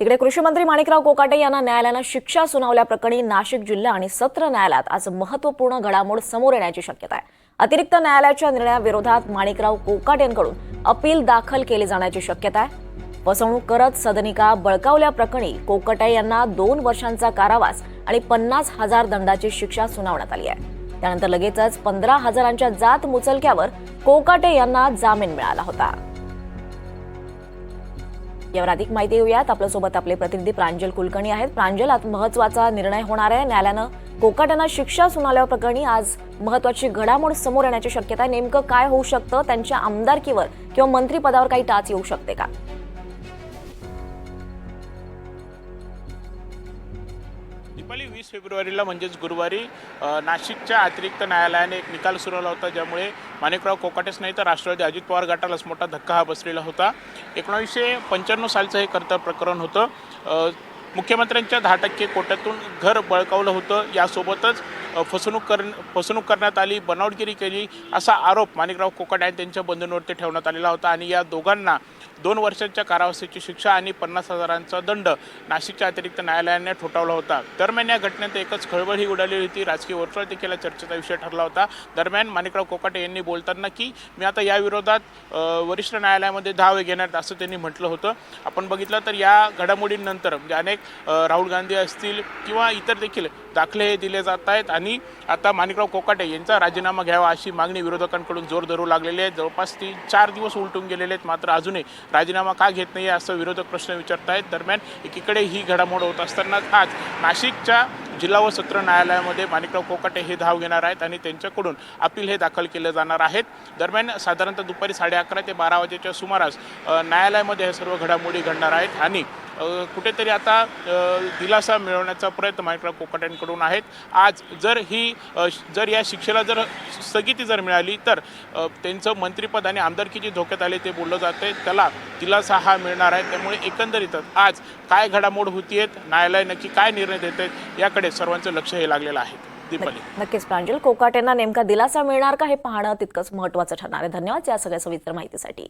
तिकडे कृषी मंत्री माणिकराव कोकाटे यांना न्यायालयानं शिक्षा सुनावल्याप्रकरणी नाशिक जिल्हा आणि सत्र न्यायालयात आज महत्त्वपूर्ण घडामोड समोर येण्याची शक्यता आहे. अतिरिक्त न्यायालयाच्या निर्णयाविरोधात माणिकराव कोकाटेंकडून अपील दाखल केली जाण्याची शक्यता आहे. फसवणूक करत सदनिका बळकावल्याप्रकरणी कोकाटे यांना दोन वर्षांचा कारावास आणि पन्नास हजार दंडाची शिक्षा सुनावण्यात आली आहे. त्यानंतर लगेचच पंधरा हजारांच्या जात मुचलक्यावर कोकाटे यांना जामीन मिळाला होता. यावर अधिक माहिती घेऊयात आपल्यासोबत आपले प्रतिनिधी प्रांजल कुलकर्णी आहेत. प्रांजल आज महत्त्वाचा निर्णय होणार आहे. न्यायालयानं कोकाट्यांना शिक्षा सुनावल्याप्रकरणी आज महत्वाची घडामोड समोर येण्याची शक्यता आहे. नेमकं काय होऊ शकतं? त्यांच्या आमदारकीवर किंवा मंत्रिपदावर काही टाच येऊ शकते का? दिपाली वीस फेब्रुवारीला म्हणजेच गुरुवारी नाशिकच्या अतिरिक्त न्यायालयाने एक निकाल सुरवला होता ज्यामुळे माणिकराव कोकाटेच नाही तर राष्ट्रवादी अजित पवार गटालाच मोठा धक्का हा बसलेला होता. एकोणावीसशे पंच्याण्णव सालचं हे कर्तव्य प्रकरण होतं. मुख्यमंत्र्यांच्या दहा टक्के कोट्यातून घर बळकावलं होतं. यासोबतच फसवणूक कर फसवणूक करण्यात आली बनावटगिरी केली असा आरोप माणिकराव कोकाटे आणि त्यांच्या बंधूंवरती ठेवण्यात आलेला होता. आणि या दोघांना दोन वर्षांच्या कारावासाची शिक्षा आणि पन्नास हजारांचा दंड नाशिकच्या अतिरिक्त न्यायालयाने ठोठावला होता. दरम्यान या घटनेत एकच खळबळ ही उडाली होती. राजकीय वर्तुळ देखील या चर्चेचा विषय ठरला होता. दरम्यान माणिकराव कोकाटे यांनी बोलताना की मी आता या विरोधात वरिष्ठ न्यायालयामध्ये धाव घेणार असं त्यांनी म्हटलं होतं. आपण बघितलं तर या घडामोडींनंतर म्हणजे अनेक राहुल गांधी असतील किंवा इतर देखील दाखले हे दिले जात आहेत आणि आता माणिकराव कोकाटे यांचा राजीनामा घ्यावा अशी मागणी विरोधकांकडून जोर धरू लागलेली आहे. जवळपास ती चार दिवस उलटून गेलेले आहेत मात्र अजूनही राजीनामा का घेत नाही असं विरोधक प्रश्न विचारत आहेत दरम्यान एकीकडे ही घडामोड होत असताना आज नाशिकच्या जिल्हा व सत्र न्यायालयामध्ये माणिकराव कोकाटे हे धाव घेणार आहेत आणि त्यांच्याकडून अपील हे दाखल केले जाणार आहेत. दरम्यान साधारणतः दुपारी साडे अकरा ते बारा वाजेच्या सुमारास न्यायालयामध्ये ह्या सर्व घडामोडी घडणार आहेत आणि कुठेतरी आता दिलासा मिळवण्याचा प्रयत्न मायक्रा कोकाट्यांकडून आहेत. आज जर ही जर या शिक्षेला जर स्थगिती जर मिळाली तर त्यांचं मंत्रिपद आणि आमदारकी जी धोक्यात आले ते बोललं जाते त्याला दिलासा हा मिळणार आहे. त्यामुळे एकंदरीतच आज काय घडामोड होतीयेत न्यायालय नक्की काय निर्णय देत आहेत याकडे सर्वांचं लक्ष हे लागलेलं आहे. दीपाली. नक्कीच प्रांजल कोकाटेंना नेमका दिलासा मिळणार का हे पाहणं तितकंच महत्वाचं ठरणार आहे. धन्यवाद या सगळ्या सविस्तर माहितीसाठी.